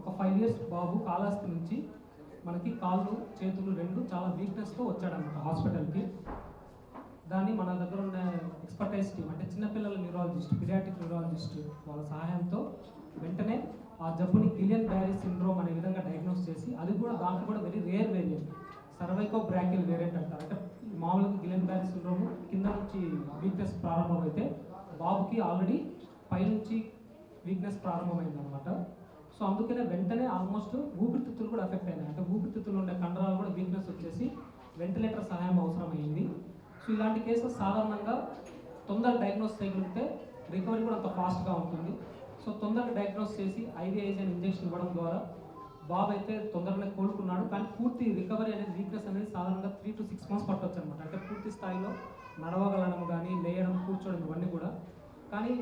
ఒక five years బాబు కాళహస్తి నుంచి మనకి కాళ్ళు చేతులు రెండు చాలా వీక్నెస్తో వచ్చాడనమాట హాస్పిటల్కి దాన్ని మన దగ్గర ఉన్న ఎక్స్పర్టైజ్ టీమ్ అంటే చిన్నపిల్లల న్యూరాలజిస్ట్ పిరియాటిక్ న్యూరాలజిస్ట్ వాళ్ళ సహాయంతో వెంటనే ఆ జబ్బుని గిలియన్ బ్యారీ సిండ్రోమ్ అనే విధంగా డయాగ్నోస్ చేసి అది కూడా దాంట్లో కూడా very rare variant cervicobrachial variant అంటారు. అంటే మామూలుగా గిలియన్ బ్యారీ సిండ్రోమ్ కింద నుంచి వీక్నెస్ ప్రారంభమైతే బాబుకి ఆల్రెడీ పైనుంచి వీక్నెస్ ప్రారంభమైంది అనమాట సో అందుకనే వెంటనే ఆల్మోస్ట్ ఊపిరితిత్తులు కూడా ఎఫెక్ట్ అయినాయి. అంటే ఊపిరితిత్తులు ఉండే కండరాలు కూడా వీక్నెస్ వచ్చేసి వెంటిలేటర్ సహాయం అవసరమైంది. సో ఇలాంటి కేసెస్ సాధారణంగా తొందర డయాగ్నోస్ చేయగలిగితే రికవరీ కూడా అంత ఫాస్ట్గా ఉంటుంది. సో తొందరగా డయాగ్నోస్ చేసి ఐవిఐజన్ ఇంజెక్షన్ ఇవ్వడం ద్వారా బాబు అయితే తొందరగానే కోలుకున్నాడు. కానీ పూర్తి రికవరీ అనేది వీక్నెస్ అనేది సాధారణంగా త్రీ టు సిక్స్ మంత్స్ పట్టవచ్చు అనమాట అంటే పూర్తి స్థాయిలో నడవగలడం కానీ లేయడం కూర్చోవడం ఇవన్నీ కూడా. కానీ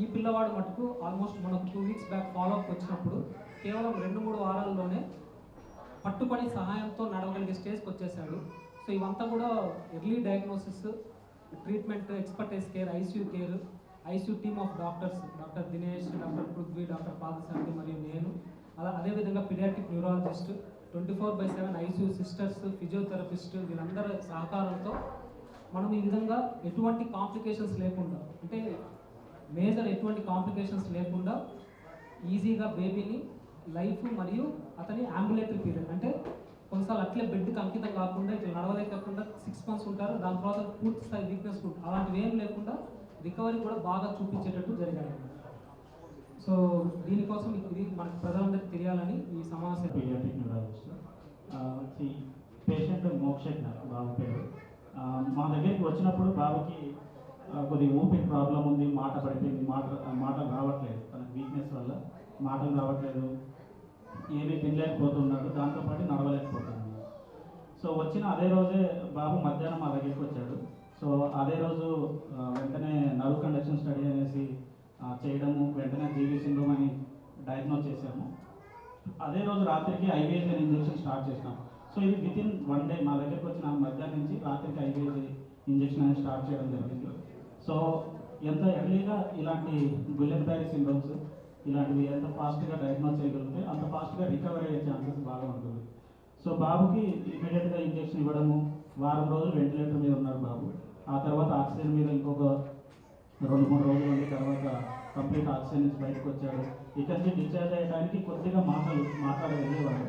ఈ పిల్లవాడు మటుకు ఆల్మోస్ట్ మనకు two weeks back follow up వచ్చినప్పుడు కేవలం రెండు మూడు వారాల్లోనే పట్టుబడి సహాయంతో నడవగలిగే స్టేజ్కి వచ్చేసాడు. సో ఇవంతా కూడా early diagnosis treatment expertise care ICU care ICU team of doctors doctor Dinesh doctor Prithvi doctor Padashanti మరియు నేను. అలా అదేవిధంగా paediatric neurologist twenty four by seven ICU sisters physiotherapist వీళ్ళందరి సహకారంతో మనం ఈ విధంగా ఎటువంటి కాంప్లికేషన్స్ లేకుండా అంటే మేజర్ ఎటువంటి కాంప్లికేషన్స్ లేకుండా ఈజీగా బేబీని లైఫ్ మరియు అతని అంబులేటరీ పీరియడ్ అంటే కొన్నిసార్లు అట్లే బెడ్కి అంకితం కాకుండా ఇట్లా నడవలేకుండా సిక్స్ మంత్స్ ఉంటారు. దాని తర్వాత పూర్తి స్థాయి వీక్నెస్ అలాంటివి ఏం లేకుండా రికవరీ కూడా బాగా చూపించేటట్టు జరిగాయి సో దీనికోసం ఇది మనకి ప్రజలందరికీ తెలియాలని ఈ సమావేశం. పేషెంట్ మోక్షజ్ఞ బాబు పేరు. మా దగ్గరికి వచ్చినప్పుడు బాబుకి కొద్దిగా ఊపిరి ప్రాబ్లం ఉంది మాట పడిపోయింది మాట మాటలు రావట్లేదు. తన వీక్నెస్ వల్ల మాటలు రావట్లేదు. ఏమీ తినలేకపోతున్నాడు దాంతోపాటు నడవలేకపోతున్నాడు. సో వచ్చిన అదే రోజే బాబు మధ్యాహ్నం మా దగ్గరికి వచ్చాడు. సో అదే రోజు వెంటనే నర్వ్ కండక్షన్ స్టడీ అనేసి చేయడము వెంటనే జీవీ సిండ్రోమ్ అని డయాగ్నోస్ చేశాము. అదే రోజు రాత్రికి ఐవీఎస్ అనే ఇంజెక్షన్ స్టార్ట్ చేసినాం. సో ఇది వితిన్ వన్ డే మా దగ్గరికి వచ్చిన మధ్యాహ్నం నుంచి రాత్రికి ఐవీఎస్ ఇంజెక్షన్ అనేది స్టార్ట్ చేయడం జరిగింది. సో ఎంత ఎర్లీగా ఇలాంటి బుల్లెట్ బ్యారీ సిండ్రోమ్స్ ఇలాంటివి ఎంత ఫాస్ట్గా డయాగ్నోస్ చేయగలిగితే అంత ఫాస్ట్గా రికవరీ అయ్యే ఛాన్సెస్ బాగా ఉంటుంది. సో బాబుకి ఇమీడియట్గా ఇంజెక్షన్ ఇవ్వడము వారం రోజులు వెంటిలేటర్ మీద ఉన్నారు బాబు. ఆ తర్వాత ఆక్సిజన్ మీద ఇంకొక రెండు మూడు రోజులు ఉండి తర్వాత కంప్లీట్ ఆక్సిజన్ నుంచి బయటకు వచ్చాడు. ఇక్కడి నుంచి డిశ్చార్జ్ అయ్యడానికి కొద్దిగా మాటలు మాట్లాడగలిగేవాడు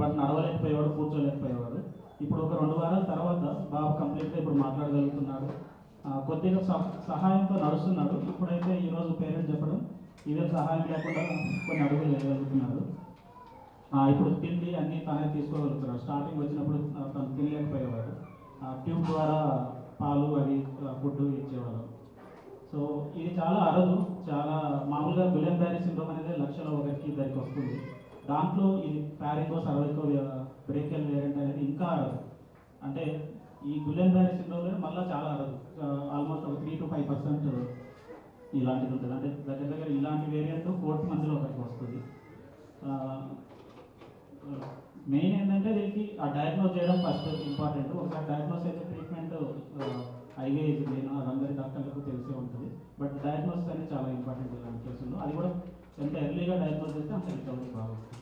బట్ నడవలేకపోయేవాడు కూర్చోలేకపోయేవాడు. ఇప్పుడు ఒక రెండు వారాల తర్వాత బాబు కంప్లీట్గా ఇప్పుడు మాట్లాడగలుగుతున్నాడు. కొద్దిగా సహాయంతో నడుస్తున్నారు. ఇప్పుడైతే ఈరోజు పేరెంట్స్ చెప్పడం ఇదే సహాయం లేకుండా కొన్ని అడుగులు వేయగలుగుతున్నాడు ఇప్పుడు తిండి అన్నీ తానే తీసుకోగలుగుతున్నారు. స్టార్టింగ్ వచ్చినప్పుడు తను తినలేకపోయేవాడు. ఆ, ట్యూబ్ ద్వారా పాలు అవి ఫుడ్ ఇచ్చేవాళ్ళం. సో ఇది చాలా అరదు చాలా మామూలుగా గులెన్ బ్యారీ సిండ్రోమ్ అనేది లక్షలో ఒకరికి ఇద్దరికి వస్తుంది. దాంట్లో ఇది ప్యారికో సర్వైకో బ్రేకెల్ వేరియంట్ అనేది ఇంకా అరదు. అంటే ఈ గులెన్ బ్యారీ సిండ్రోమ్ మళ్ళీ చాలా అరదు ఆల్మోస్ట్ ఒక త్రీ టు ఫైవ్ పర్సెంట్ ఇలాంటిది ఉంటుంది. అంటే దగ్గర దగ్గర ఇలాంటి వేరియంట్ ఫోర్త్ మంత్లో ఒకరికి వస్తుంది. మెయిన్ ఏంటంటే దీనికి ఆ డయాగ్నోస్ చేయడం ఫస్ట్ ఇంపార్టెంట్ ఒకసారి డయాగ్నోస్ అయితే ట్రీట్మెంట్ ఐవేజ్ నేను అందరి డాక్టర్లకు తెలిసే ఉంటుంది. బట్ డయాగ్నోస్ అనేది చాలా ఇంపార్టెంట్ ఇలాంటి కేసుల్లో అది కూడా ఎంత ఎర్లీగా డయాగ్నోస్ చేస్తే అంత రికవరీ బాగుంటుంది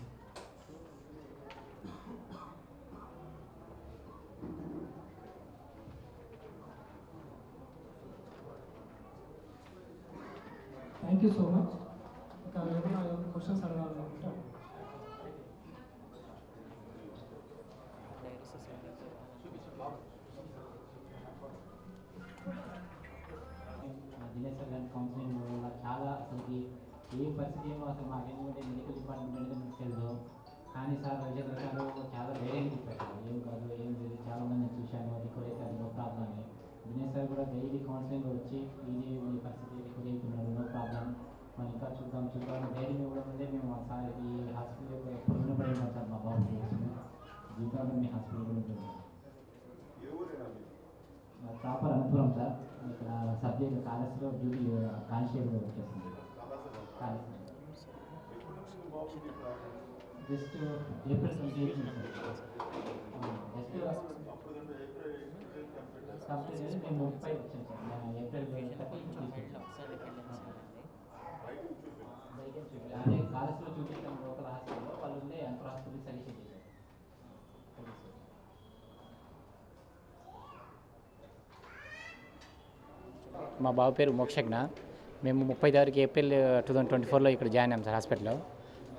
థ్యాంక్ యూ సో మచ్ ఇంకా ఏమైనా క్వశ్చన్స్ అడగాలనుకుంటే దినేష్ సార్ గారి కౌన్సిలింగ్ వల్ల చాలా అసలుకి ఏ పరిస్థితి ఏమో అసలు మాకు ఎందుకంటే మెడికల్ డిపార్ట్మెంట్ అనేది మనకు తెలియదు కానీ సార్ రవిచంద్ర గారు చాలా ధైర్యం చెప్పారు. ఏం కాదు ఏం లేదు చాలా మంది నేను చూశాను రికవరీ అయితే నో ప్రాబ్లం అని దినేష్ సార్ కూడా డైలీ కౌన్సిలింగ్ వచ్చి ఇది మీ పరిస్థితి రికవరీ అవుతున్నారు నో ప్రాబ్లం మనం ఇంకా చూద్దాం చూద్దాం ధైర్యం ఇవ్వడం వల్లే మేము ఆ సార్ ఈ హాస్పిటల్ యొక్క ఎప్పుడు రుణపడి ఉన్నాం సార్ మా బాబు జీవితంలో మీ హాస్పిటల్ గురించి ప్రాపర్ అనంతపురం సార్ ఇక్కడ సబ్జెక్ట్ కాలేజ్లో డ్యూటీ కానిస్టేబుల్ వచ్చేస్తుంది college just April twenty eight just complete చేసి మేము ముప్పై వచ్చాం సార్. మేము ఏప్రిల్ థర్టీ మా బాబు పేరు మోక్షజ్ఞ. మేము ముప్పై తారీఖు ఏప్రిల్ టూ థౌజండ్ ట్వంటీ ఫోర్లో ఇక్కడ జాయిన్ అయ్యాం సార్ హాస్పిటల్లో.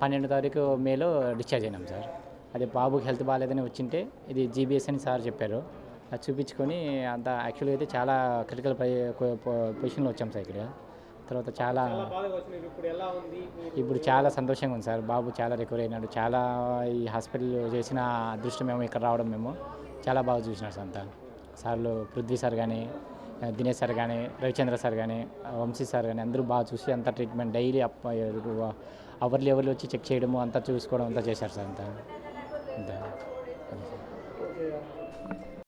పన్నెండు తారీఖు మేలో డిశ్చార్జ్ అయినాం సార్. అదే బాబుకి హెల్త్ బాగాలేదని వచ్చింటే ఇది జీబీఎస్ అని సార్ చెప్పారు. అది చూపించుకొని అంత యాక్చువల్గా అయితే చాలా క్రిటికల్ పొజిషన్లో వచ్చాం సార్ ఇక్కడ. తర్వాత చాలా ఇప్పుడు చాలా సంతోషంగా ఉంది సార్. బాబు చాలా రికవర్ అయినాడు. చాలా ఈ హాస్పిటల్ చేసిన అదృష్టం మేము ఇక్కడ రావడం మేము. చాలా బాగా చూసినారు సార్ అంతా. సార్లు పృథ్వీ సార్ కానీ దినేష్ సార్ కానీ రవిచంద్ర సార్ కానీ వంశీ సార్ కానీ అందరూ బాగా చూసి అంతా treatment daily up hourly hourly వచ్చి చెక్ చేయడము అంతా చూసుకోవడం అంతా చేశారు సార్ అంతా. అంతా.